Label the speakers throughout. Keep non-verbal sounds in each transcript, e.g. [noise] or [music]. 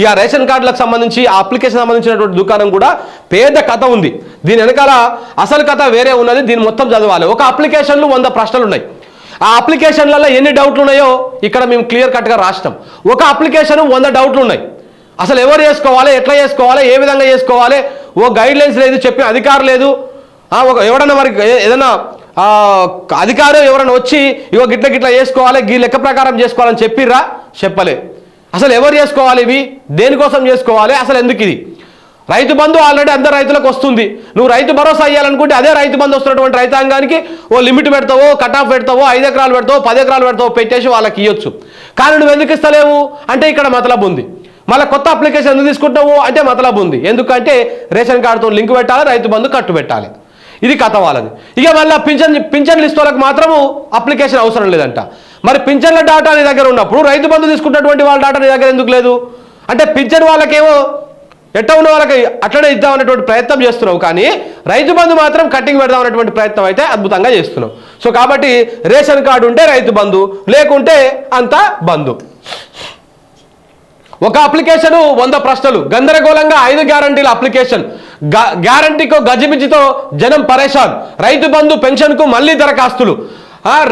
Speaker 1: ఇక రేషన్ కార్డులకు సంబంధించి ఆ అప్లికేషన్ సంబంధించినటువంటి దుకాణం కూడా పేద కథ ఉంది. దీని వెనకాల అసలు కథ వేరే ఉన్నది దీన్ని మొత్తం చదవాలి. ఒక అప్లికేషన్లు వంద ప్రశ్నలు ఉన్నాయి ఆ అప్లికేషన్లలో ఎన్ని డౌట్లు ఉన్నాయో ఇక్కడ మేము క్లియర్ కట్గా రాసినాం ఒక అప్లికేషన్ వంద డౌట్లు ఉన్నాయి అసలు ఎవరు చేసుకోవాలి ఎట్లా చేసుకోవాలి ఏ విధంగా చేసుకోవాలి ఓ గైడ్ లైన్స్ లేదు చెప్పే అధికారం లేదు. ఒక ఎవడన్నా మరి ఏదైనా అధికారం ఎవరైనా వచ్చి ఇగో గిట్ల గిట్ల చేసుకోవాలి గీ లెక్క ప్రకారం చేసుకోవాలని చెప్పిర్రా? చెప్పలే. అసలు ఎవరు చేసుకోవాలి ఇవి? దేనికోసం చేసుకోవాలి? అసలు ఎందుకు ఇది? రైతు బంధు ఆల్రెడీ అందరు రైతులకు వస్తుంది. నువ్వు రైతు భరోసా అయ్యాలనుకుంటే అదే రైతు బంధు వస్తున్నటువంటి రైతాంగానికి ఓ లిమిట్ పెడతావో కట్ ఆఫ్ పెడతావో ఐదు ఎకరాలు పెడతావో పది ఎకరాలు పెడతావో పెట్టేసి వాళ్ళకి ఇవ్వచ్చు కానీ నువ్వు ఎందుకు ఇస్తలేవు? అంటే ఇక్కడ మతలబు ఉంది. మళ్ళీ కొత్త అప్లికేషన్ ఎందుకు తీసుకుంటావు? అంటే మతలబు ఉంది. ఎందుకంటే రేషన్ కార్డుతో లింక్ పెట్టాలి రైతు బంధు కట్టు పెట్టాలి. ఇది కథ వాళ్ళది. ఇక మళ్ళీ పింఛన్ పింఛన్ లిస్ట్ వాళ్ళకి మాత్రము అప్లికేషన్ అవసరం లేదంట. మరి పింఛన్ల డాటా నీ దగ్గర ఉన్నప్పుడు రైతు బంధు తీసుకున్నటువంటి వాళ్ళ డాటా నీ దగ్గర ఎందుకు లేదు? అంటే పింఛన్ వాళ్ళకేమో ఎట్ట ఉన్న వాళ్ళకి అట్లనే ఇద్దాం అనేటువంటి ప్రయత్నం చేస్తున్నావు కానీ రైతు బంధు మాత్రం కట్టింగ్ పెడదాం అనేటువంటి ప్రయత్నం అయితే అద్భుతంగా చేస్తున్నావు. సో కాబట్టి రేషన్ కార్డు ఉంటే రైతు బంధు లేకుంటే అంతా బంధు. ఒక అప్లికేషన్ వంద ప్రశ్నలు గందరగోళంగా ఐదు గ్యారంటీల అప్లికేషన్. గ్యారంటీకో గజిబిజితో జనం పరేషాన్. రైతు బంధు పెన్షన్కు మళ్ళీ దరఖాస్తులు.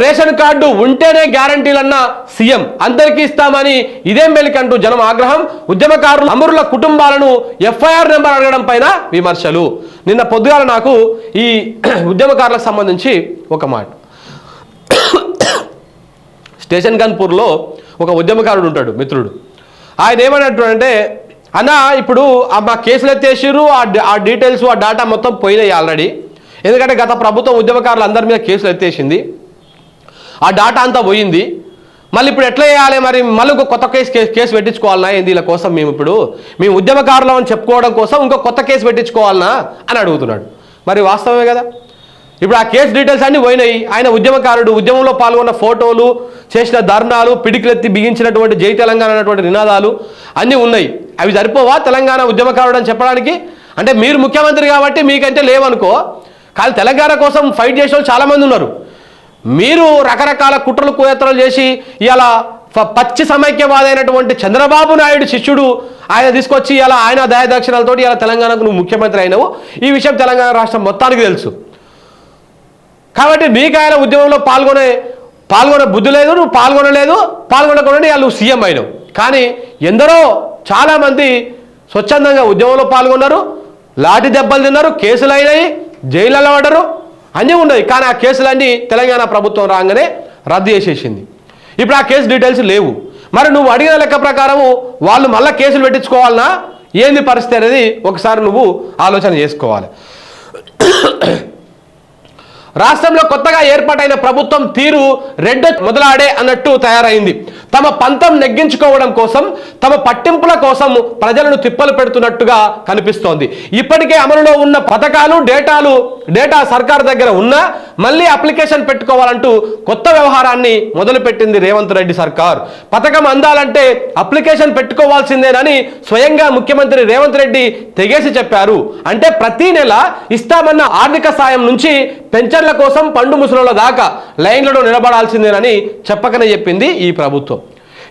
Speaker 1: రేషన్ కార్డు ఉంటేనే గ్యారంటీలన్న సీఎం. అందరికీ ఇస్తామని ఇదేం వెలికంటూ జనం ఆగ్రహం. ఉద్యమకారులు అమరుల కుటుంబాలను ఎఫ్ఐఆర్ నెంబర్ అడగడం పైన విమర్శలు. నిన్న పొద్దుగాల నాకు ఈ [clears throat] ఉద్యమకారులకు సంబంధించి ఒక మాట. స్టేషన్ గన్పూర్లో ఒక ఉద్యమకారుడు ఉంటాడు మిత్రుడు. ఆయన ఏమన్నట్టు అంటే అన్న ఇప్పుడు ఆ మా కేసులు ఎత్తేసిర్రు ఆ ఆ డీటెయిల్స్ ఆ డేటా మొత్తం పోయినాయి ఆల్రెడీ. ఎందుకంటే గత ప్రభుత్వం ఉద్యమకారులు అందరి మీద కేసులు ఎత్తేసింది ఆ డాటా అంతా పోయింది. మళ్ళీ ఇప్పుడు ఎట్లా చేయాలి మరి? మళ్ళీ ఇంకో కొత్త కేసు కేసు- కేసు పెట్టించుకోవాలనా ఏంది వీళ్ళ కోసం మేము ఇప్పుడు? మేము ఉద్యమకారులం అని చెప్పుకోవడం కోసం ఇంకో కొత్త కేసు పెట్టించుకోవాలనా అని అడుగుతున్నాడు. మరి వాస్తవమే కదా? ఇప్పుడు ఆ కేసు డీటెయిల్స్ అన్నీ పోయినాయి. ఆయన ఉద్యమకారుడు ఉద్యమంలో పాల్గొన్న ఫోటోలు చేసిన ధర్నాలు పిడికిలెత్తి బిగించినటువంటి జై తెలంగాణ అనేటువంటి నినాదాలు అన్నీ ఉన్నాయి. అవి సరిపోవా తెలంగాణ ఉద్యమకారుడు అని చెప్పడానికి? అంటే మీరు ముఖ్యమంత్రి కాబట్టి మీకంటే లేవనుకో కానీ తెలంగాణ కోసం ఫైట్ చేసే వాళ్ళు చాలామంది ఉన్నారు. మీరు రకరకాల కుట్రలు కుయత్రలు చేసి ఇలా పచ్చి సమైక్యవాదైనటువంటి చంద్రబాబు నాయుడు శిష్యుడు ఆయన తీసుకొచ్చి ఇలా ఆయన దయాదక్షిణాలతోటి ఇలా తెలంగాణకు నువ్వు ముఖ్యమంత్రి అయినావు. ఈ విషయం తెలంగాణ రాష్ట్రం మొత్తానికి తెలుసు. కాబట్టి మీకు ఆయన ఉద్యమంలో పాల్గొనే పాల్గొనే బుద్ధి లేదు నువ్వు పాల్గొనలేదు పాల్గొనకుండా వాళ్ళు సీఎం అయినావు. కానీ ఎందరో చాలామంది స్వచ్ఛందంగా ఉద్యమంలో పాల్గొన్నారు లాఠీ దెబ్బలు తిన్నారు కేసులు అయినాయి జైళ్ళలో పడ్డరు అన్నీ ఉన్నాయి. కానీ ఆ కేసులన్నీ తెలంగాణ ప్రభుత్వం రాగానే రద్దు చేసేసింది. ఇప్పుడు ఆ కేసు డీటెయిల్స్ లేవు. మరి నువ్వు అడిగిన లెక్క ప్రకారము వాళ్ళు మళ్ళీ కేసులు పెట్టించుకోవాలనా? ఏంది పరిస్థితి అనేది ఒకసారి నువ్వు ఆలోచన చేసుకోవాలి. రాష్ట్రంలో కొత్తగా ఏర్పాటైన ప్రభుత్వం తీరు రెడ్ మొదలాడే అన్నట్టు తయారైంది. తమ పంతం నెగ్గించుకోవడం కోసం తమ పట్టింపుల కోసం ప్రజలను తిప్పలు పెడుతున్నట్టుగా కనిపిస్తోంది. ఇప్పటికే అమలులో ఉన్న పథకాలు డేటాలు డేటా సర్కార్ దగ్గర ఉన్నా మళ్ళీ అప్లికేషన్ పెట్టుకోవాలంటూ కొత్త వ్యవహారాన్ని మొదలుపెట్టింది రేవంత్ రెడ్డి సర్కార్. పథకం అందాలంటే అప్లికేషన్ పెట్టుకోవాల్సిందేనని స్వయంగా ముఖ్యమంత్రి రేవంత్ రెడ్డి తెగేసి చెప్పారు. అంటే ప్రతి నెల ఇస్తామన్న ఆర్థిక సాయం నుంచి పెన్షన్ల కోసం పండు ముసలుల దాకా లైన్లలో నిలబడాల్సిందేనని చెప్పకనే చెప్పింది ఈ ప్రభుత్వం.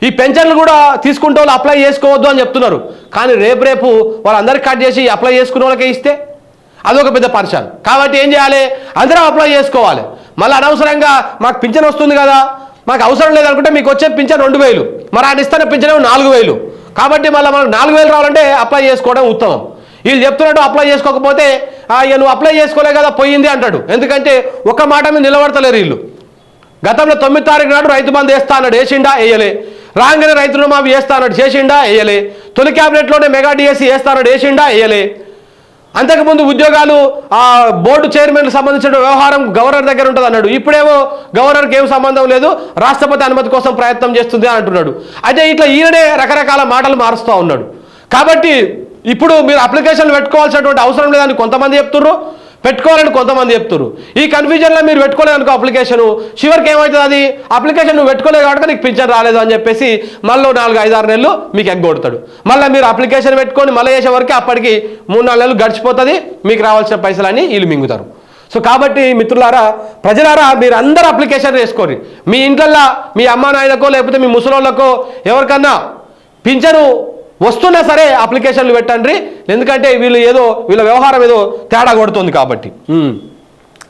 Speaker 1: ఈ పెన్షన్లు కూడా తీసుకుంటే వాళ్ళు అప్లై చేసుకోవద్దు అని చెప్తున్నారు. కానీ రేపు రేపు వాళ్ళందరికీ కట్ చేసి అప్లై చేసుకునే వాళ్ళకే ఇస్తే అదొక పెద్ద పరిచయం కాబట్టి ఏం చేయాలి? అందరం అప్లై చేసుకోవాలి. మళ్ళీ అనవసరంగా మాకు పింఛన్ వస్తుంది కదా. మాకు అవసరం లేదనుకుంటే మీకు వచ్చే పింఛన్ రెండు వేలు. మరి ఆయన ఇస్తున్న పింఛన్ నాలుగు వేలు. కాబట్టి మళ్ళీ మనకు నాలుగు వేలు రావాలంటే అప్లై చేసుకోవడం ఉత్తమం. వీళ్ళు చెప్తున్నట్టు అప్లై చేసుకోకపోతే ఇక నువ్వు అప్లై చేసుకోలే కదా పోయింది అంటాడు. ఎందుకంటే ఒక మాట మీద నిలబడతలేరు వీళ్ళు. గతంలో తొమ్మిది తారీఖు నాడు రైతు బంధు వేస్తా అన్నాడు వేసిండా వేయలే. రాగానే రైతు రుణమాఫీ వేస్తా అన్నాడు చేసిండా వేయలే. తొలి క్యాబినెట్లోనే మెగా డిఎస్సి వేస్తా అన్నాడు వేసిండా వేయలే. అంతకుముందు ఉద్యోగాలు ఆ బోర్డు చైర్మన్కి సంబంధించిన వ్యవహారం గవర్నర్ దగ్గర ఉంటుంది అన్నాడు. ఇప్పుడేమో గవర్నర్కి ఏం సంబంధం లేదు. రాష్ట్రపతి అనుమతి కోసం ప్రయత్నం చేస్తుంది అని అంటున్నాడు. అయితే ఇట్లా ఈయననే రకరకాల మాటలు మారుస్తూ ఉన్నాడు. కాబట్టి ఇప్పుడు మీరు అప్లికేషన్లు పెట్టుకోవాల్సినటువంటి అవసరం లేదని కొంతమంది చెప్తుర్రు. పెట్టుకోవాలని కొంతమంది చెప్తున్నారు ఈ కన్ఫ్యూజన్లో మీరు పెట్టుకోలేదు అనుకో అప్లికేషన్ చివరికి ఏమవుతుంది అది? అప్లికేషన్ నువ్వు పెట్టుకోలేదు కాబట్టి నీకు పింఛన్ రాలేదు అని చెప్పేసి మళ్ళీ నాలుగు ఐదు ఆరు నెలలు మీకు ఎగ్గొడతాడు. మళ్ళీ మీరు అప్లికేషన్ పెట్టుకొని మళ్ళీ చేసే వరకు అప్పటికి మూడు నాలుగు నెలలు గడిచిపోతుంది మీకు రావాల్సిన పైసలన్నీ వీళ్ళు మింగుతారు. సో కాబట్టి మిత్రులారా ప్రజలారా మీరు అందరూ అప్లికేషన్ వేసుకోండి. మీ ఇంట్లల్లో మీ అమ్మా నాయనకో లేకపోతే మీ ముసలోళ్ళకో ఎవరికన్నా పింఛను వస్తున్నా సరే అప్లికేషన్లు పెట్టండి. ఎందుకంటే వీళ్ళు ఏదో వీళ్ళ వ్యవహారం ఏదో తేడా కొడుతుంది కాబట్టి.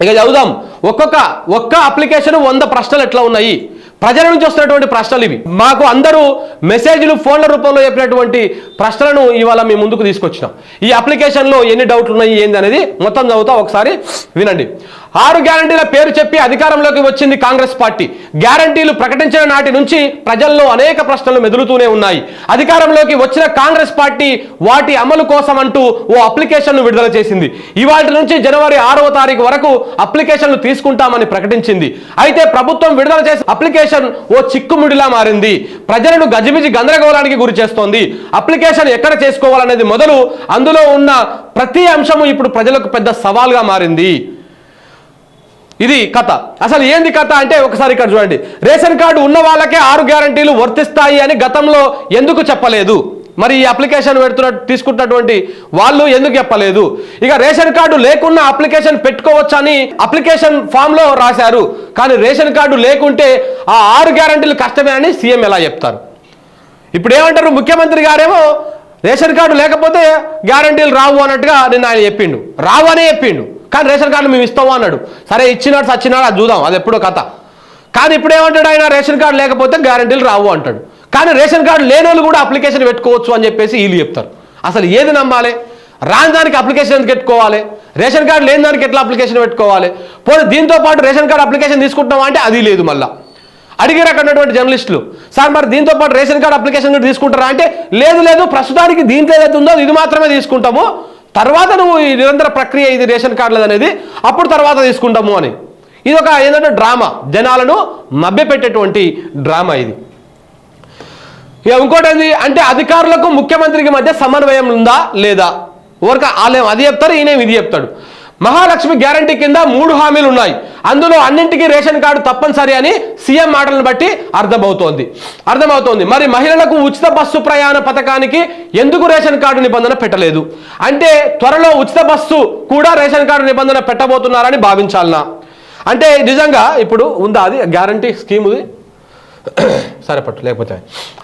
Speaker 1: ఇక చదువుదాం. ఒక్కొక్క ఒక్క అప్లికేషన్ వంద ప్రశ్నలు ఎట్లా ఉన్నాయి? ప్రజల నుంచి వస్తున్నటువంటి ప్రశ్నలు ఇవి. మాకు అందరూ మెసేజ్లు ఫోన్ల రూపంలో చెప్పినటువంటి ప్రశ్నలను ఇవాళ మేము ముందుకు తీసుకొచ్చినాం. ఈ అప్లికేషన్లో ఎన్ని డౌట్లు ఉన్నాయి ఏంది అనేది మొత్తం చదువుతా ఒకసారి వినండి. ఆరు గ్యారంటీల పేరు చెప్పి అధికారంలోకి వచ్చింది కాంగ్రెస్ పార్టీ. గ్యారంటీలు ప్రకటించిన నాటి నుంచి ప్రజల్లో అనేక ప్రశ్నలు మెదులుతూనే ఉన్నాయి. అధికారంలోకి వచ్చిన కాంగ్రెస్ పార్టీ వాటి అమలు కోసం అంటూ ఓ అప్లికేషన్ను విడుదల చేసింది. ఇవాటి నుంచి జనవరి ఆరవ తారీఖు వరకు అప్లికేషన్లు తీసుకుంటామని ప్రకటించింది. అయితే ప్రభుత్వం విడుదల చేసిన అప్లికేషన్ ఓ చిక్కుముడిలా మారింది. ప్రజలను గజిబిజి గందరగోళానికి గురి చేస్తోంది. అప్లికేషన్ ఎక్కడ చేసుకోవాలనేది మొదలు అందులో ఉన్న ప్రతి అంశము ఇప్పుడు ప్రజలకు పెద్ద సవాల్గా మారింది. ఇది కథ. అసలు ఏంది కథ అంటే ఒకసారి ఇక్కడ చూడండి. రేషన్ కార్డు ఉన్న వాళ్ళకే ఆరు గ్యారంటీలు వర్తిస్తాయి అని గతంలో ఎందుకు చెప్పలేదు? మరి ఈ అప్లికేషన్ పెడుతున్న తీసుకుంటున్నటువంటి వాళ్ళు ఎందుకు చెప్పలేదు? ఇక రేషన్ కార్డు లేకున్నా అప్లికేషన్ పెట్టుకోవచ్చని అప్లికేషన్ ఫామ్లో రాశారు. కానీ రేషన్ కార్డు లేకుంటే ఆ ఆరు గ్యారంటీలు కష్టమే అని సీఎం ఎలా చెప్తారు? ఇప్పుడు ఏమంటారు? ముఖ్యమంత్రి గారేమో రేషన్ కార్డు లేకపోతే గ్యారంటీలు రావు అన్నట్టుగా నిన్న ఆయన చెప్పిండు. రావు అనే చెప్పిండు. కానీ రేషన్ కార్డు మేము ఇస్తాము అన్నాడు. సరే ఇచ్చినాడు సచ్చినాడు అది చూద్దాం. అది ఎప్పుడో కథ. కానీ ఇప్పుడు ఏమంటాడు ఆయన? రేషన్ కార్డు లేకపోతే గ్యారంటీలు రావు అంటాడు. కానీ రేషన్ కార్డు లేని వాళ్ళు కూడా అప్లికేషన్ పెట్టుకోవచ్చు అని చెప్పేసి వీళ్ళు చెప్తారు. అసలు ఏది నమ్మాలి? రాని దానికి అప్లికేషన్ ఎందుకు పెట్టుకోవాలి? రేషన్ కార్డు లేని దానికి ఎట్లా అప్లికేషన్ పెట్టుకోవాలి? పోనీ దీంతో పాటు రేషన్ కార్డు అప్లికేషన్ తీసుకుంటున్నాం అంటే అది లేదు మళ్ళీ. అడిగారు అక్కడ ఉన్నటువంటి జర్నలిస్టులు. సార్ మరి దీంతో పాటు రేషన్ కార్డు అప్లికేషన్ కూడా తీసుకుంటారా అంటే లేదు లేదు ప్రస్తుతానికి దీంట్లో ఏదైతే ఉందో ఇది మాత్రమే తీసుకుంటాము. తర్వాత నువ్వు ఈ నిరంతర ప్రక్రియ ఇది రేషన్ కార్డులది అనేది అప్పుడు తర్వాత తీసుకుంటాము అని. ఇది ఒక ఏంటంటే డ్రామా. జనాలను మభ్యపెట్టేటువంటి డ్రామా ఇది. ఇక ఇంకోటి ఏంది? అంటే అధికారులకు ముఖ్యమంత్రికి మధ్య సమన్వయం ఉందా లేదా? ఊరక వాళ్ళేం అది చెప్తారు ఈయనేం ఇది చెప్తాడు. మహాలక్ష్మి గ్యారంటీ కింద మూడు హామీలు ఉన్నాయి. అందులో అన్నింటికీ రేషన్ కార్డు తప్పనిసరి అని సీఎం మాటలను బట్టి అర్థమవుతోంది. అర్థమవుతోంది. మరి మహిళలకు ఉచిత బస్సు ప్రయాణ పథకానికి ఎందుకు రేషన్ కార్డు నిబంధన పెట్టలేదు? అంటే త్వరలో ఉచిత బస్సు కూడా రేషన్ కార్డు నిబంధన పెట్టబోతున్నారని భావించాలనా? అంటే నిజంగా ఇప్పుడు ఉందా అది? గ్యారంటీ స్కీముది? సరే పట్టు లేకపోతే.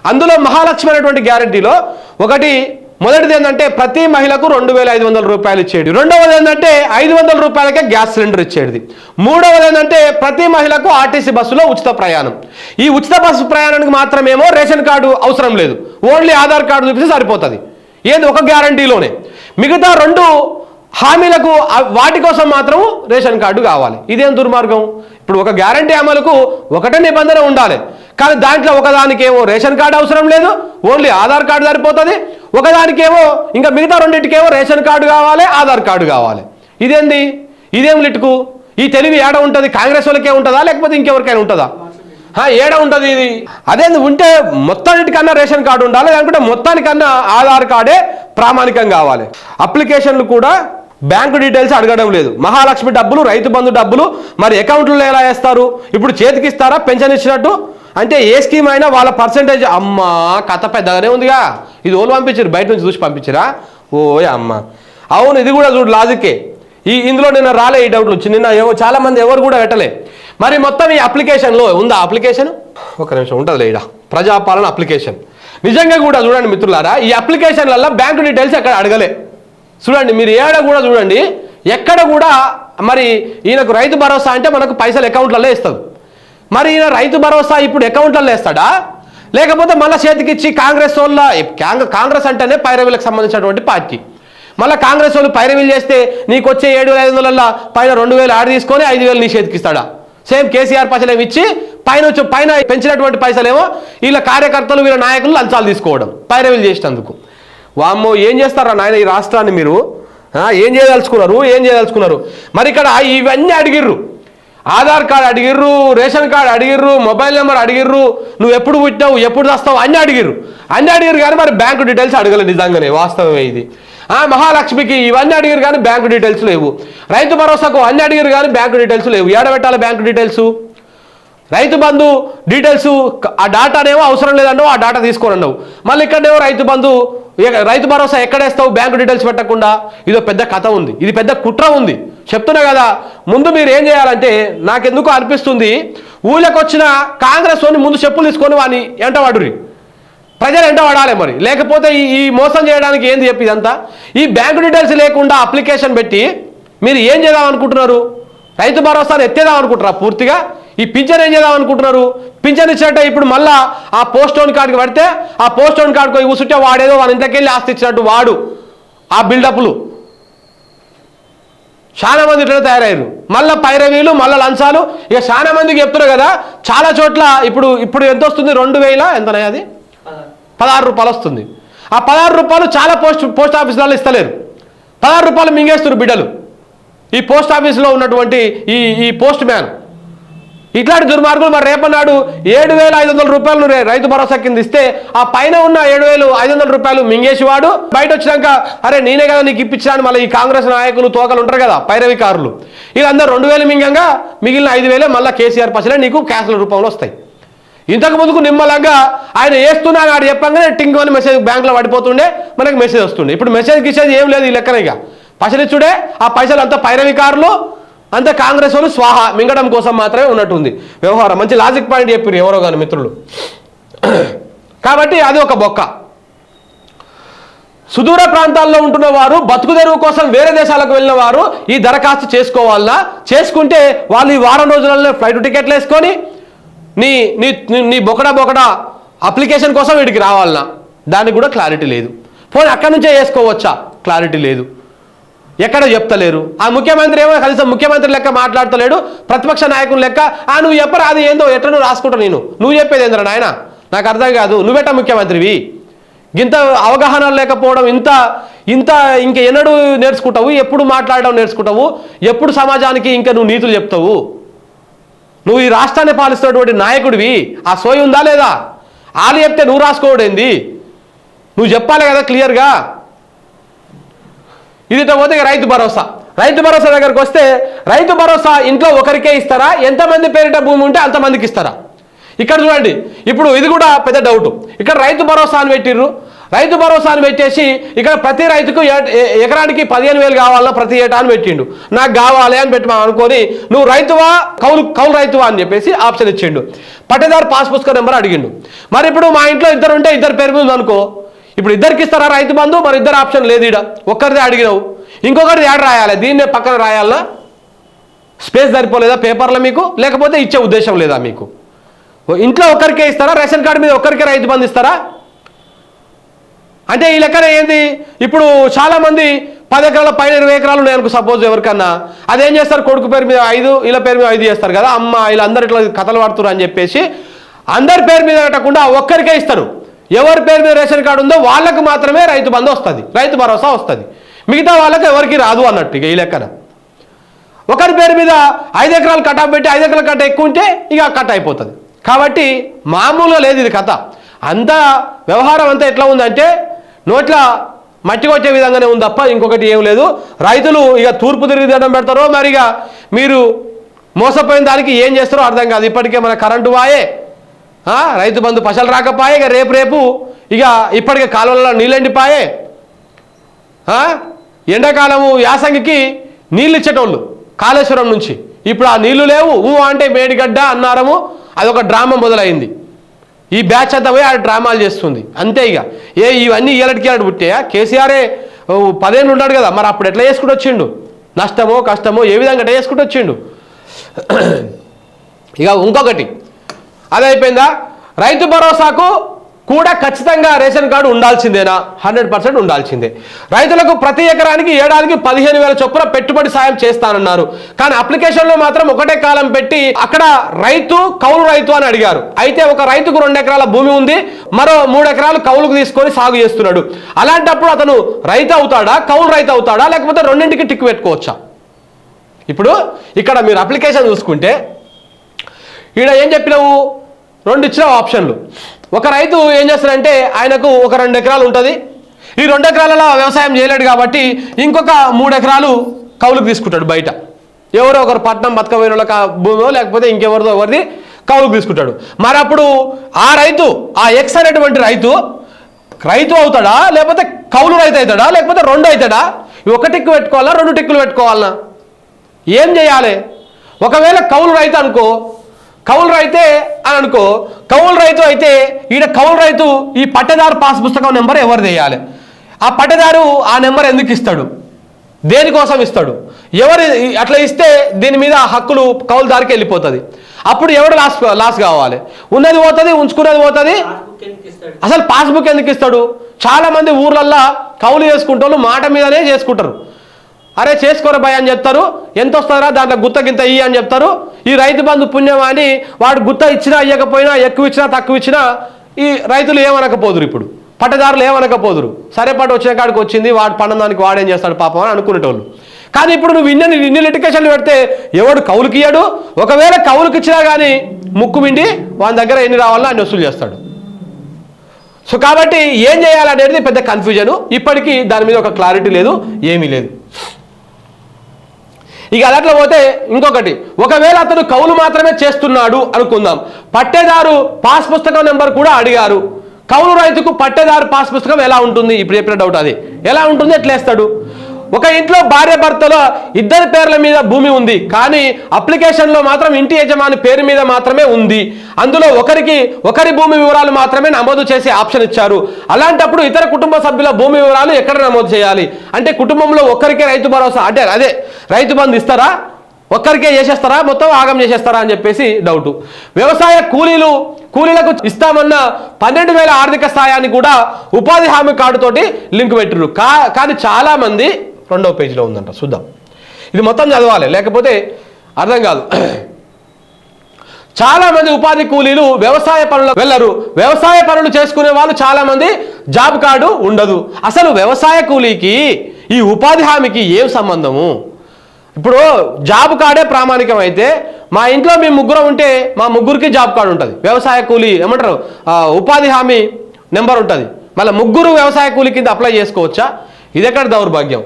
Speaker 1: అందులో మహాలక్ష్మి అనేటువంటి గ్యారంటీలో ఒకటి మొదటిది ఏంటంటే ప్రతి మహిళకు రెండు వేల ఐదు వందల రూపాయలు ఇచ్చేది. రెండవది ఏంటంటే ఐదు వందల రూపాయలకే గ్యాస్ సిలిండర్ ఇచ్చేది. మూడవది ఏంటంటే ప్రతి మహిళకు ఆర్టీసీ బస్సులో ఉచిత ప్రయాణం. ఈ ఉచిత బస్సు ప్రయాణానికి మాత్రమేమో రేషన్ కార్డు అవసరం లేదు. ఓన్లీ ఆధార్ కార్డు చూపిస్తే సరిపోతుంది. ఏది? ఒక గ్యారంటీలోనే. మిగతా రెండు హామీలకు వాటి కోసం మాత్రం రేషన్ కార్డు కావాలి. ఇదేం దుర్మార్గం? ఇప్పుడు ఒక గ్యారంటీ అమలుకు ఒకటే నిబంధన ఉండాలి. కానీ దాంట్లో ఒకదానికేమో రేషన్ కార్డు అవసరం లేదు ఓన్లీ ఆధార్ కార్డు సరిపోతుంది. ఒకదానికేమో ఇంకా మిగతా రెండింటికేమో రేషన్ కార్డు కావాలి ఆధార్ కార్డు కావాలి. ఇదేంది? ఇదేం లిటుకు? ఈ తెలివి ఏడ ఉంటుంది? కాంగ్రెస్ వాళ్ళకే ఉంటుందా? లేకపోతే ఇంకెవరికైనా ఉంటుందా? ఏడ ఉంటుంది ఇది? అదే ఉంటే మొత్తానికన్నా రేషన్ కార్డు ఉండాలి లేకుంటే మొత్తానికన్నా ఆధార్ కార్డే ప్రామాణికం కావాలి. అప్లికేషన్లు కూడా బ్యాంకు డీటెయిల్స్ అడగడం లేదు. మహాలక్ష్మి డబ్బులు రైతు బంధు డబ్బులు మరి అకౌంట్లో ఎలా వేస్తారు? ఇప్పుడు చేతికి ఇస్తారా? పెన్షన్ ఇచ్చినట్టు? అంటే ఏ స్కీమ్ అయినా వాళ్ళ పర్సంటేజ్ అమ్మా కథ పెద్దగానే ఉందిగా. ఇది ఓలు పంపించారు బయట నుంచి చూసి పంపించరా ఓయ్ అమ్మ. అవును ఇది కూడా చూడు లాజికే. ఈ ఇందులో నిన్న రాలే ఈ డౌట్లు వచ్చి నిన్న ఏవో చాలా మంది ఎవరు కూడా పెట్టలే. మరి మొత్తం ఈ అప్లికేషన్లో ఉందా అప్లికేషన్ ఒక నిమిషం ఉంటుంది లేడా ప్రజాపాలన అప్లికేషన్ నిజంగా కూడా చూడండి మిత్రులారా ఈ అప్లికేషన్లలో బ్యాంకు డీటెయిల్స్ అక్కడ అడగలే. చూడండి మీరు ఏడ కూడా చూడండి ఎక్కడ కూడా మరి ఈయనకు రైతు భరోసా అంటే మనకు పైసలు అకౌంట్లలో ఇస్తుంది మరి ఈయన రైతు భరోసా ఇప్పుడు అకౌంట్లలో వేస్తాడా? లేకపోతే మళ్ళీ చేతికిచ్చి కాంగ్రెస్ వాళ్ళ కాంగ్రెస్ కాంగ్రెస్ అంటేనే పైరవీలకు సంబంధించినటువంటి పార్టీ. మళ్ళీ కాంగ్రెస్ వాళ్ళు పైరవీలు చేస్తే నీకు వచ్చే ఏడు వేల ఐదు వందల పైన రెండు వేలు ఆడ తీసుకొని ఐదు వేలు నీ చేతికిస్తాడా సేమ్ కేసీఆర్ పైసలు ఇచ్చి పైన వచ్చి పైన పెంచినటువంటి పైసలేమో వీళ్ళ కార్యకర్తలు వీళ్ళ నాయకులు లంచాలు తీసుకోవడం పైరవీలు చేసినందుకు. వామ్మో ఏం చేస్తారా నాయన ఈ రాష్ట్రాన్ని మీరు? ఏం చేయదలుచుకున్నారు? ఏం చేయదలుచుకున్నారు? మరి ఇక్కడ ఇవన్నీ అడిగిర్రు. ఆధార్ కార్డు అడిగిర్రు రేషన్ కార్డు అడిగిర్రు మొబైల్ నెంబర్ అడిగిర్రు నువ్వు ఎప్పుడు పుట్టావు ఎప్పుడు వస్తావు అన్నీ అడిగిర్రు. అన్నీ అడిగిరు కానీ మరి బ్యాంకు డీటెయిల్స్ అడగలేదు నిజంగానే వాస్తవమే ఇది. ఆ మహాలక్ష్మికి ఇవన్నీ అడిగిరు కానీ బ్యాంకు డీటెయిల్స్ లేవు. రైతు భరోసాకు అన్నీ అడిగిరు కానీ బ్యాంకు డీటెయిల్స్ లేవు. ఏడ పెట్టాలి bank details? Rythu Bandhu details ఆ డాటానేమో అవసరం లేదన్నావు ఆ డాటా తీసుకోనన్నావు. మళ్ళీ ఇక్కడేమో రైతు బంధు రైతు భరోసా ఎక్కడేస్తావు బ్యాంకు డీటెయిల్స్ పెట్టకుండా? ఇదో పెద్ద కథ ఉంది. ఇది పెద్ద కుట్ర ఉంది. చెప్తున్నా కదా ముందు మీరు ఏం చేయాలంటే నాకెందుకు అనిపిస్తుంది ఊళ్ళకి వచ్చిన కాంగ్రెస్ వాడిని ముందు చెప్పులు తీసుకొని వాని ఎంట వాడురి ప్రజలు ఎంట పడాలి మరి. లేకపోతే ఈ మోసం చేయడానికి ఏంది చెప్పి ఇదంతా? ఈ బ్యాంకు డీటెయిల్స్ లేకుండా అప్లికేషన్ పెట్టి మీరు ఏం చేద్దాం అనుకుంటున్నారు? రైతు భరోసాను ఎత్తేదాం అనుకుంటారా పూర్తిగా? ఈ పింఛన్ ఏం చేద్దాం అనుకుంటున్నారు పింఛన్ ఇచ్చినట్టే ఇప్పుడు మళ్ళా ఆ పోస్ట్ ఓన్ కార్డుకి పడితే ఆ పోస్ట్ ఓన్ కార్డుకు పోయి కూర్చుంటే వాడేదో వాళ్ళ ఇంట్లోకి వెళ్ళి ఆస్తి ఇచ్చినట్టు వాడు ఆ బిల్డప్లు. చాలా మంది ఇట్లా తయారయ్యారు. మళ్ళీ పైరవీలు మళ్ళీ లంచాలు. ఇక చాలా మందికి చెప్తున్నారు కదా చాలా చోట్ల ఇప్పుడు ఇప్పుడు ఎంత వస్తుంది? రెండు వేల ఎంతనే అది? పదహారు రూపాయలు వస్తుంది. ఆ పదహారు రూపాయలు చాలా పోస్ట్ పోస్ట్ ఆఫీసులలో ఇస్తలేరు. పదహారు రూపాయలు మింగేస్తున్నారు బిడ్డలు. ఈ పోస్ట్ ఆఫీసులో ఉన్నటువంటి ఈ ఈ పోస్ట్ మ్యాన్. ఇట్లాంటి దుర్మార్గులు మరి రేపన్నాడు ఏడు వేల ఐదు వందల రూపాయలు రే- రైతు భరోసా కింద ఇస్తే ఆ పైన ఉన్న ఏడు వేలు ఐదు వందల రూపాయలు మింగేసివాడు బయట వచ్చినాక అరే నేనే కదా నీకు ఇప్పించాను మళ్ళీ ఈ కాంగ్రెస్ నాయకులు తోకలు ఉంటారు కదా పైరవికారులు వీళ్ళందరూ రెండు వేలు మింగంగా మిగిలిన ఐదు వేలే మళ్ళీ కేసీఆర్ పసలే నీకు క్యాష్ల రూపంలో వస్తాయి. ఇంతకు ముందుకు నిమ్మలంగా ఆయన వేస్తున్నా ఆడు చెప్పంగానే టింగ్ అని మెసేజ్ బ్యాంకులో పడిపోతుండే మనకు మెసేజ్ వస్తుండే. ఇప్పుడు మెసేజ్ గిసేజ్ ఏం లేదు ఈ లెక్కన ఇక. పసలిచ్చుడే ఆ పైసలు అంతా పైరవికారులు అంతే కాంగ్రెస్ వాళ్ళు స్వాహ మింగడం కోసం మాత్రమే ఉన్నట్టుంది. వ్యవహారం. మంచి లాజిక్ పాయింట్ చెప్పారు ఎవరో కానీ మిత్రులు. కాబట్టి అది ఒక బొక్క. సుదూర ప్రాంతాల్లో ఉంటున్న వారు బతుకుదెరువు కోసం వేరే దేశాలకు వెళ్ళిన వారు ఈ దరఖాస్తు చేసుకోవాలా చేసుకుంటే వాళ్ళు ఈ వారం రోజులలో ఫ్లైట్ టికెట్లు వేసుకొని నీ నీ నీ- బొకడా బొకడా అప్లికేషన్ కోసం వీడికి రావాలనా దానికి కూడా క్లారిటీ లేదు. పోనీ అక్కడి నుంచే వేసుకోవచ్చా? క్లారిటీ లేదు. ఎక్కడ చెప్తలేరు. ఆ ముఖ్యమంత్రి ఏమో కనీసం ముఖ్యమంత్రి లెక్క మాట్లాడతలేడు ప్రతిపక్ష నాయకుని లెక్క. ఆ నువ్వు చెప్పరా అది ఏందో ఎట్లా నువ్వు రాసుకుంటా నేను. నువ్వు చెప్పేది ఏంద్రా నాయన? నాకు అర్థం కాదు. నువ్వెట ముఖ్యమంత్రివి? ఇంత అవగాహన లేకపోవడం ఇంత ఇంత ఇంక ఎన్నడూ నేర్చుకుంటావు? ఎప్పుడు మాట్లాడడం నేర్చుకుంటావు? ఎప్పుడు సమాజానికి ఇంకా నువ్వు నీతులు చెప్తావు? నువ్వు ఈ రాష్ట్రాన్ని పాలిస్తున్నటువంటి నాయకుడివి. ఆ సోయి ఉందా లేదా? వాళ్ళు చెప్తే నువ్వు రాసుకోవడేంది నువ్వు చెప్పాలి కదా క్లియర్గా. ఇది పోతే రైతు భరోసా. రైతు భరోసా దగ్గరకు వస్తే రైతు భరోసా ఇంట్లో ఒకరికే ఇస్తారా? ఎంతమంది పేరిట భూమి ఉంటే అంతమందికి ఇస్తారా? ఇక్కడ చూడండి ఇప్పుడు ఇది కూడా పెద్ద డౌట్ ఇక్కడ రైతు భరోసా అని పెట్టిర్రు. రైతు భరోసా అని పెట్టేసి ఇక్కడ ప్రతి రైతుకు ఎకరానికి పదిహేను వేలు కావాలన్నా ప్రతి ఏటా అని పెట్టిండు. నాకు కావాలి అని పెట్టి అనుకొని నువ్వు రైతువా? కౌలు కౌలు రైతువా అని చెప్పేసి ఆప్షన్ ఇచ్చిండు. పట్టేదారు పాస్ పుస్తక నెంబర్ అడిగిండు. మరి ఇప్పుడు మా ఇంట్లో ఇద్దరు ఉంటే ఇద్దరు పేరు మీద అనుకో ఇప్పుడు ఇద్దరికి ఇస్తారా రైతు బంధు? మరి ఇద్దరు ఆప్షన్ లేదు ఇడ ఒక్కరిదే అడిగినావు. ఇంకొకరిది యాడ్ రాయాలి. దీన్నే పక్కన రాయాలా? స్పేస్ సరిపోలేదా పేపర్లో మీకు? లేకపోతే ఇచ్చే ఉద్దేశం లేదా మీకు? ఇంట్లో ఒక్కరికే ఇస్తారా? రేషన్ కార్డు మీద ఒక్కరికే రైతు బంధు ఇస్తారా? అంటే ఈ లెక్కన ఏంది? ఇప్పుడు చాలామంది పది ఎకరాల పైన ఇరవై ఎకరాలు ఉన్నాయి అనుకో సపోజ్ ఎవరికన్నా. అదేం చేస్తారు? కొడుకు పేరు మీద ఐదు ఇలా పేరు మీద ఐదు చేస్తారు కదా. అమ్మ వీళ్ళందరూ ఇట్లా కథలు పడుతున్నారు అని చెప్పేసి అందరి పేరు మీద పెట్టకుండా ఒక్కరికే ఇస్తారు. ఎవరి పేరు మీద రేషన్ కార్డు ఉందో వాళ్ళకు మాత్రమే రైతు బంధు వస్తుంది. రైతు భరోసా వస్తుంది. మిగతా వాళ్ళకి ఎవరికి రాదు అన్నట్టు ఇక ఈ లెక్కన. ఒకరి పేరు మీద ఐదు ఎకరాలు కట్ట పెట్టి ఐదు ఎకరాల కట్ట ఎక్కువ ఉంటే ఇక కట్ అయిపోతుంది. కాబట్టి మామూలుగా లేదు ఇది కథ. అంతా వ్యవహారం అంతా ఎట్లా ఉందంటే నోట్ల మట్టి కొట్టే విధంగానే ఉంది తప్ప ఇంకొకటి ఏం లేదు. రైతులు ఇక తూర్పు తిరిగి దండం పెడతారో మరి ఇక మీరు మోసపోయిన దానికి ఏం చేస్తారో అర్థం కాదు. ఇప్పటికే మన కరెంటు వాయే. రైతు బంధు పసలు రాకపోయే ఇక రేపు రేపు ఇక ఇప్పటికే కాలువలలో నీళ్ళెండిపాయే. ఎండాకాలము యాసంగికి నీళ్ళు ఇచ్చేటోళ్ళు కాళేశ్వరం నుంచి. ఇప్పుడు ఆ నీళ్ళు లేవు. ఊ అంటే మేడిగడ్డ అన్నారము అదొక డ్రామా మొదలైంది. ఈ బ్యాచ్ అంతా పోయి ఆ డ్రామాలు చేస్తుంది. అంతే ఇక. ఏ ఇవన్నీ ఇయ్యాలటికి ఇలాంటి పుట్టాయా? కేసీఆరే పదేళ్ళు ఉన్నాడు కదా. మరి అప్పుడు ఎట్లా చేసుకుంటూ వచ్చిండు? నష్టమో కష్టమో ఏ విధంగా ఎట్లా చేసుకుంటూ వచ్చిండు? ఇక ఇంకొకటి. అది అయిపోయిందా? రైతు భరోసాకు కూడా ఖచ్చితంగా రేషన్ కార్డు ఉండాల్సిందేనా? హండ్రెడ్ పర్సెంట్ ఉండాల్సిందే. రైతులకు ప్రతి ఎకరానికి ఏడాదికి పదిహేను వేల చొప్పున పెట్టుబడి సాయం చేస్తానన్నారు. కానీ అప్లికేషన్లో మాత్రం ఒకటే కాలం పెట్టి అక్కడ రైతు కౌలు రైతు అని అడిగారు. అయితే ఒక రైతుకు రెండు ఎకరాల భూమి ఉంది మరో మూడు ఎకరాలు కౌలుకు తీసుకొని సాగు చేస్తున్నాడు. అలాంటప్పుడు అతను రైతు అవుతాడా కౌలు రైతు అవుతాడా లేకపోతే రెండింటికి టిక్ పెట్టుకోవచ్చా? ఇప్పుడు ఇక్కడ మీరు అప్లికేషన్ చూసుకుంటే ఈడ ఏం చెప్పినావు? రెండు ఇచ్చిన ఆప్షన్లు ఒక రైతు ఏం చేస్తాడంటే ఆయనకు ఒక రెండు ఎకరాలు ఉంటుంది. ఈ రెండు ఎకరాలలో వ్యవసాయం చేయలేడు కాబట్టి ఇంకొక మూడు ఎకరాలు కౌలుకు తీసుకుంటాడు బయట. ఎవరో ఒకరు పట్నం బతకపోయిన భూమో లేకపోతే ఇంకెవరిదో ఎవరిది కౌలుకు తీసుకుంటాడు. మరి అప్పుడు ఆ రైతు ఆ ఎక్స్ అనేటువంటి రైతు రైతు అవుతాడా? లేకపోతే కౌలు రైతు అవుతాడా? లేకపోతే రెండు అవుతాడా? ఒక టిక్కు పెట్టుకోవాలా రెండు టిక్కులు పెట్టుకోవాలనా ఏం చేయాలి? ఒకవేళ కౌలు రైతు అనుకో కౌలు రైతే అని అనుకో. కౌలు రైతు అయితే ఈడ కౌలు రైతు ఈ పట్టదారు పాస్ పుస్తకం నెంబర్ ఎవరు వేయాలి ఆ పట్టదారు ఆ నెంబర్ ఎందుకు ఇస్తాడు? దేనికోసం ఇస్తాడు? ఎవరు అట్లా ఇస్తే దీని మీద హక్కులు కౌలుదారికి వెళ్ళిపోతుంది. అప్పుడు ఎవడు లాస్ లాస్ కావాలి? ఉన్నది పోతుంది ఉంచుకున్నది పోతుంది? అసలు పాస్బుక్ ఎందుకు ఇస్తాడు? చాలా మంది ఊర్లల్లో కౌలు చేసుకుంటారు మాట మీదనే చేసుకుంటారు. అరే చేసుకోరు భయ అని చెప్తారు. ఎంత వస్తారా దాంట్లో గుత్త గింత ఇయ్యి అని చెప్తారు. ఈ రైతు బంధు పుణ్యం అని వాడు గుత్త ఇచ్చినా ఇవ్వకపోయినా ఎక్కువ ఇచ్చినా తక్కువ ఇచ్చినా ఈ రైతులు ఏమనకపోదురు ఇప్పుడు? పట్టదారులు ఏమనకపోదురు? సరే పట్టు వచ్చిన కాడికి వచ్చింది వాడు పండదానికి వాడేం చేస్తాడు పాపం అని అనుకునేటోళ్ళు. కానీ ఇప్పుడు నువ్వు ఇన్ని ఇన్ని లిటికేషన్లు పెడితే ఎవడు కౌలుకి ఇయ్యాడు? ఒకవేళ కౌలుకి ఇచ్చినా కానీ ముక్కు మిండి వాని దగ్గర ఎన్ని రావాలో అన్ని వసూలు చేస్తాడు. సో కాబట్టి ఏం చేయాలనేది పెద్ద కన్ఫ్యూజన్ ఇప్పటికీ దాని మీద ఒక క్లారిటీ లేదు ఏమీ లేదు. ఇక అదట్లా పోతే ఇంకొకటి ఒకవేళ అతను కౌలు మాత్రమే చేస్తున్నాడు అనుకుందాం. పట్టేదారు పాస్ పుస్తకం నెంబర్ కూడా అడిగారు. కౌలు రైతుకు పట్టేదారు పాస్ పుస్తకం ఎలా ఉంటుంది? ఇప్పుడు చెప్పిన డౌట్ అది. ఎలా ఉంటుంది? ఎట్లేస్తాడు ఒక ఇంట్లో భార్య భర్తలో ఇద్దరి పేర్ల మీద భూమి ఉంది కానీ అప్లికేషన్లో మాత్రం ఇంటి యజమాని పేరు మీద మాత్రమే ఉంది. అందులో ఒకరికి ఒకరి భూమి వివరాలు మాత్రమే నమోదు చేసే ఆప్షన్ ఇచ్చారు. అలాంటప్పుడు ఇతర కుటుంబ సభ్యుల భూమి వివరాలు ఎక్కడ నమోదు చేయాలి? అంటే కుటుంబంలో ఒక్కరికే రైతు భరోసా అంటే అదే రైతు బంధు ఇస్తారా? ఒక్కరికే చేసేస్తారా? మొత్తం ఆగం చేసేస్తారా అని చెప్పేసి డౌట్ వ్యవసాయ కూలీలు కూలీలకు ఇస్తామన్న పన్నెండు వేల ఆర్థిక సాయాన్ని కూడా ఉపాధి హామీ కార్డుతోటి లింక్ పెట్టిర్రు. కా కానీ చాలామంది రెండవ పేజీలో ఉందంట చూద్దాం. ఇది మొత్తం చదవాలి లేకపోతే అర్థం కాదు. చాలామంది ఉపాధి కూలీలు వ్యవసాయ పనులు వెళ్ళరు. వ్యవసాయ పనులు చేసుకునే వాళ్ళు చాలామంది జాబ్ కార్డు ఉండదు. అసలు వ్యవసాయ కూలీకి ఈ ఉపాధి హామీకి ఏం సంబంధము? ఇప్పుడు జాబ్ కార్డే ప్రామాణికం అయితే మా ఇంట్లో మేము ముగ్గురం ఉంటే మా ముగ్గురికి జాబ్ కార్డు ఉంటుంది. వ్యవసాయ కూలీ ఏమంటారు? ఉపాధి హామీ నెంబర్ ఉంటుంది. మళ్ళీ ముగ్గురు వ్యవసాయ కూలీ కింద అప్లై చేసుకోవచ్చా? ఇది ఎక్కడ దౌర్భాగ్యం?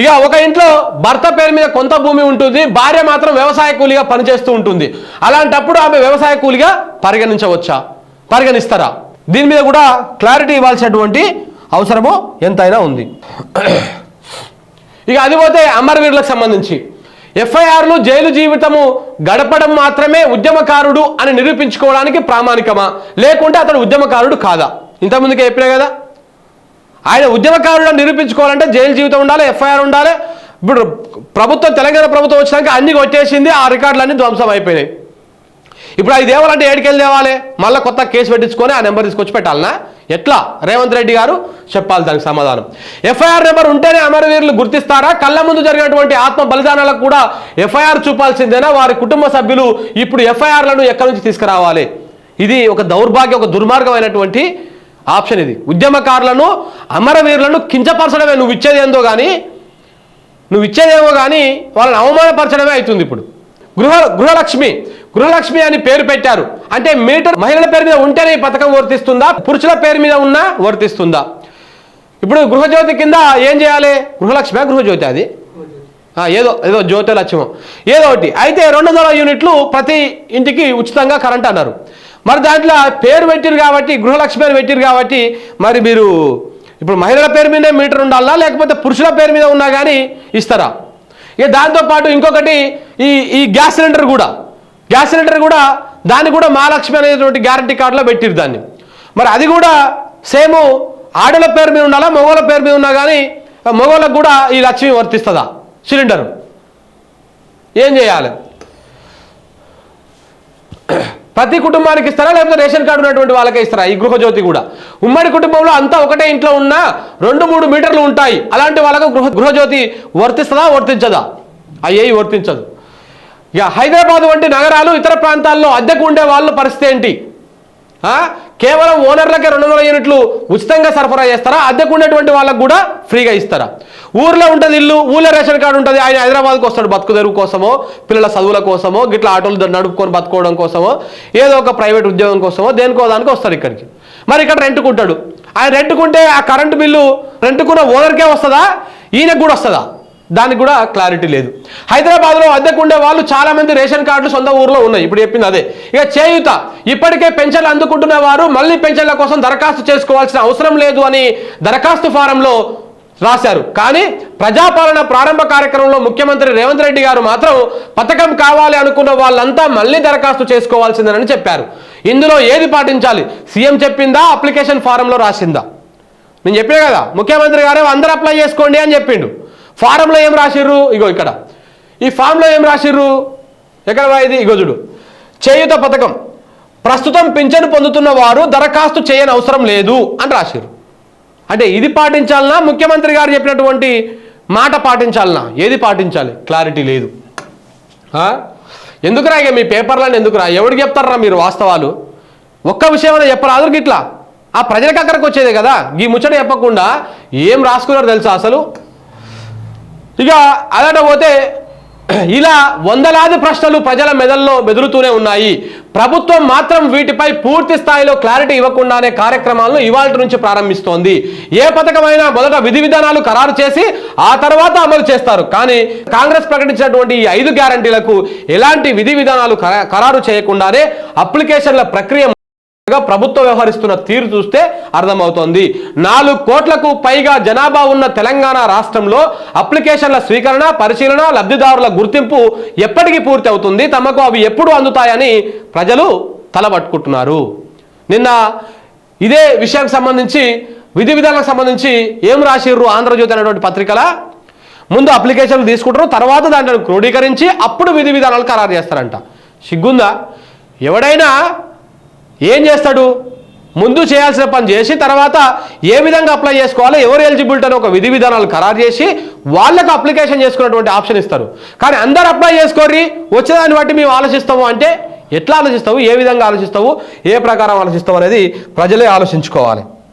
Speaker 1: ఇక ఒక ఇంట్లో భర్త పేరు మీద కొంత భూమి ఉంటుంది భార్య మాత్రం వ్యవసాయ కూలిగా పనిచేస్తూ ఉంటుంది. అలాంటప్పుడు ఆమె వ్యవసాయ కూలిగా పరిగణించవచ్చా? పరిగణిస్తారా? దీని మీద కూడా క్లారిటీ ఇవ్వాల్సినటువంటి అవసరము ఎంతైనా ఉంది. ఇక అది పోతే అమరవీరులకు సంబంధించి ఎఫ్ఐఆర్లు జైలు జీవితము గడపడం మాత్రమే ఉద్యమకారుడు అని నిరూపించుకోవడానికి ప్రామాణికమా? లేకుంటే అతడు ఉద్యమకారుడు కాదా? ఇంతకుముందుకే చెప్పినా కదా? ఆయన ఉద్యమకారుడు నిరూపించుకోవాలంటే జైలు జీవితం ఉండాలి ఎఫ్ఐఆర్ ఉండాలి. ఇప్పుడు ప్రభుత్వం తెలంగాణ ప్రభుత్వం వచ్చినాక అన్ని వచ్చేసింది ఆ రికార్డులన్నీ ధ్వంసం అయిపోయినాయి. ఇప్పుడు అది తేవాలంటే ఏడికెళ్ళి తేవాలి? మళ్ళీ కొత్త కేసు పెట్టించుకొని ఆ నెంబర్ తీసుకొచ్చి పెట్టాలనా? ఎట్లా? రేవంత్ రెడ్డి గారు చెప్పాలి దానికి సమాధానం. ఎఫ్ఐఆర్ నెంబర్ ఉంటేనే అమరవీరులు గుర్తిస్తారా? కళ్ళ ముందు జరిగినటువంటి ఆత్మ బలిదానాలకు కూడా ఎఫ్ఐఆర్ చూపాల్సిందేనా? వారి కుటుంబ సభ్యులు ఇప్పుడు ఎఫ్ఐఆర్లను ఎక్కడి నుంచి తీసుకురావాలి? ఇది ఒక దౌర్భాగ్య ఒక దుర్మార్గమైనటువంటి ఆప్షన్ ఇది. ఉద్యమకారులను అమరవీరులను కించపరచడమే. నువ్వు ఇచ్చేది ఏందో కానీ నువ్వు ఇచ్చేదేమో కానీ వాళ్ళని అవమానపరచడమే అవుతుంది ఇప్పుడు. గృహ గృహలక్ష్మి గృహలక్ష్మి అని పేరు పెట్టారు. అంటే మీటర్ మహిళల పేరు మీద ఉంటేనే ఈ పథకం వర్తిస్తుందా? పురుషుల పేరు మీద ఉన్నా వర్తిస్తుందా? ఇప్పుడు గృహజ్యోతి కింద ఏం చేయాలి? గృహలక్ష్మి గృహజ్యోతి అది? ఏదో ఏదో జ్యోతి లక్ష్యం ఏదో ఒకటి. అయితే రెండు వందల యూనిట్లు ప్రతి ఇంటికి ఉచితంగా కరెంట్ అన్నారు. మరి దాంట్లో పేరు పెట్టిరు కాబట్టి గృహలక్ష్మి పేరు పెట్టిరు కాబట్టి మరి మీరు ఇప్పుడు మహిళల పేరు మీదే మీటర్ ఉండాలా లేకపోతే పురుషుల పేరు మీద ఉన్నా కానీ ఇస్తారా? ఇక దాంతోపాటు ఇంకొకటి ఈ ఈ గ్యాస్ సిలిండర్ కూడా. గ్యాస్ సిలిండర్ కూడా దాన్ని కూడా మహాలక్ష్మి అనేటువంటి గ్యారంటీ కార్డులో పెట్టిరు దాన్ని. మరి అది కూడా సేమ్ ఆడల పేరు మీద ఉండాలా మగవాళ్ళ పేరు మీద ఉన్నా కానీ మొగోళ్ళకు కూడా ఈ లక్ష్మి వర్తిస్తుందా? సిలిండర్. ఏం చేయాలి? ప్రతి కుటుంబానికి ఇస్తారా? లేకపోతే రేషన్ కార్డు ఉన్నటువంటి వాళ్ళకే ఇస్తారా? ఈ గృహజ్యోతి కూడా. ఉమ్మడి కుటుంబంలో అంతా ఒకటే ఇంట్లో ఉన్నా రెండు మూడు మీటర్లు ఉంటాయి. అలాంటి వాళ్ళకు గృహ గృహజ్యోతి వర్తిస్తుందా? వర్తించదా? అయ్యేవి వర్తించదు. ఇక హైదరాబాద్ వంటి నగరాలు ఇతర ప్రాంతాల్లో అద్దెకు ఉండే వాళ్ళ పరిస్థితి ఏంటి? కేవలం ఓనర్లకే రెండు వందల యూనిట్లు ఉచితంగా సరఫరా చేస్తారా? అద్దెకు ఉండేటువంటి వాళ్ళకు కూడా ఫ్రీగా ఇస్తారా? ఊర్లో ఉంటుంది ఇల్లు ఊళ్ళో రేషన్ కార్డు ఉంటుంది ఆయన హైదరాబాద్కి వస్తాడు బతుకు తెరువు కోసమో పిల్లల చదువుల కోసమో గిట్ల ఆటోలు నడుపుకొని బతుకోవడం కోసమో ఏదో ఒక ప్రైవేట్ ఉద్యోగం కోసమో దేనికో దానికి వస్తాడు ఇక్కడికి. మరి ఇక్కడ రెంట్కుంటాడు. ఆయన రెంట్కుంటే ఆ కరెంటు బిల్లు రెంట్కున్న ఓనర్కే వస్తుందా? ఈయనకు కూడా వస్తుందా? దానికి కూడా క్లారిటీ లేదు. హైదరాబాద్లో అద్దెకుండే వాళ్ళు చాలామంది రేషన్ కార్డులు సొంత ఊర్లో ఉన్నాయి. ఇప్పుడు చెప్పింది అదే. ఇక చేయుత. ఇప్పటికే పెన్షన్లు అందుకుంటున్న వారు మళ్ళీ పెన్షన్ల కోసం దరఖాస్తు చేసుకోవాల్సిన అవసరం లేదు అని దరఖాస్తు ఫారంలో రాశారు. కానీ ప్రజాపాలన ప్రారంభ కార్యక్రమంలో ముఖ్యమంత్రి రేవంత్ రెడ్డి గారు మాత్రం పథకం కావాలి అనుకున్న వాళ్ళంతా మళ్ళీ దరఖాస్తు చేసుకోవాల్సిందేనని చెప్పారు. ఇందులో ఏది పాటించాలి? సీఎం చెప్పిందా? అప్లికేషన్ ఫారంలో రాసిందా? నేను చెప్పినా కదా ముఖ్యమంత్రి గారు అందరూ అప్లై చేసుకోండి అని చెప్పిండు. ఫారంలో ఏం రాసిర్రు? ఇగో ఇక్కడ. ఈ ఫామ్లో ఏం రాసిర్రు? ఎక్కడ రా ఇది? ఇగో చూడు. చేయుత పథకం. ప్రస్తుతం పింఛను పొందుతున్న వారు దరఖాస్తు చేయని అవసరం లేదు అని రాసిర్రు. అంటే ఇది పాటించాలనా? ముఖ్యమంత్రి గారు చెప్పినటువంటి మాట పాటించాలనా? ఏది పాటించాలి? క్లారిటీ లేదు. ఎందుకురా ఇక మీ పేపర్లను ఎందుకురా? ఎవరికి చెప్తారా మీరు వాస్తవాలు? ఒక్క విషయం అయినా చెప్పరాదు ఇట్లా ఆ ప్రజలకు అక్కడికి వచ్చేదే కదా. ఈ ముచ్చట చెప్పకుండా ఏం రాసుకున్నారో తెలుసా అసలు? ఇక అలాంటి పోతే [clears throat] ఇలా వందలాది ప్రశ్నలు ప్రజల మెదల్లో మెదులుతూనే ఉన్నాయి. ప్రభుత్వం మాత్రం వీటిపై పూర్తి స్థాయిలో క్లారిటీ ఇవ్వకుండానే కార్యక్రమాలను ఇవాళ నుంచి ప్రారంభిస్తోంది. ఏ పథకమైనా మొదట విధి విధానాలు ఖరారు చేసి ఆ తర్వాత అమలు చేస్తారు. కానీ కాంగ్రెస్ ప్రకటించినటువంటి ఈ ఐదు గ్యారంటీలకు ఎలాంటి విధి విధానాలు ఖరారు చేయకుండానే అప్లికేషన్ల ప్రక్రియ ప్రభుత్వం వ్యవహరిస్తున్న తీరు చూస్తే అర్థమవుతోంది. నాలుగు కోట్లకు పైగా జనాభా ఉన్న తెలంగాణ రాష్ట్రంలో అప్లికేషన్ల స్వీకరణ పరిశీలన లబ్ధిదారుల గుర్తింపు ఎప్పటికీ పూర్తి అవుతుంది. తమకు అవి ఎప్పుడు అందుతాయని ప్రజలు తలబట్టుకుంటున్నారు. నిన్న ఇదే విషయానికి సంబంధించి విధి విధానాలకు సంబంధించి ఏం రాసిర్రు ఆంధ్రజ్యోతి అనేటువంటి పత్రికల? ముందు అప్లికేషన్లు తీసుకుంటారు తర్వాత దాంట్లో క్రోడీకరించి అప్పుడు విధి విధానాలు ఖరారు చేస్తారంట. సిగ్గుందా? ఎవడైనా ఏం చేస్తాడు? ముందు చేయాల్సిన పని చేసి తర్వాత ఏ విధంగా అప్లై చేసుకోవాలో? ఎవరు ఎలిజిబిలిటీ అని ఒక విధి విధానాలు ఖరారు చేసి వాళ్ళకు అప్లికేషన్ చేసుకున్నటువంటి ఆప్షన్ ఇస్తారు. కానీ అందరు అప్లై చేసుకోర్రి వచ్చేదాన్ని బట్టి మేము ఆలోచిస్తాము అంటే ఎట్లా ఆలోచిస్తావు? ఏ విధంగా ఆలోచిస్తావు? ఏ ప్రకారం ఆలోచిస్తావు అనేది ప్రజలే ఆలోచించుకోవాలి.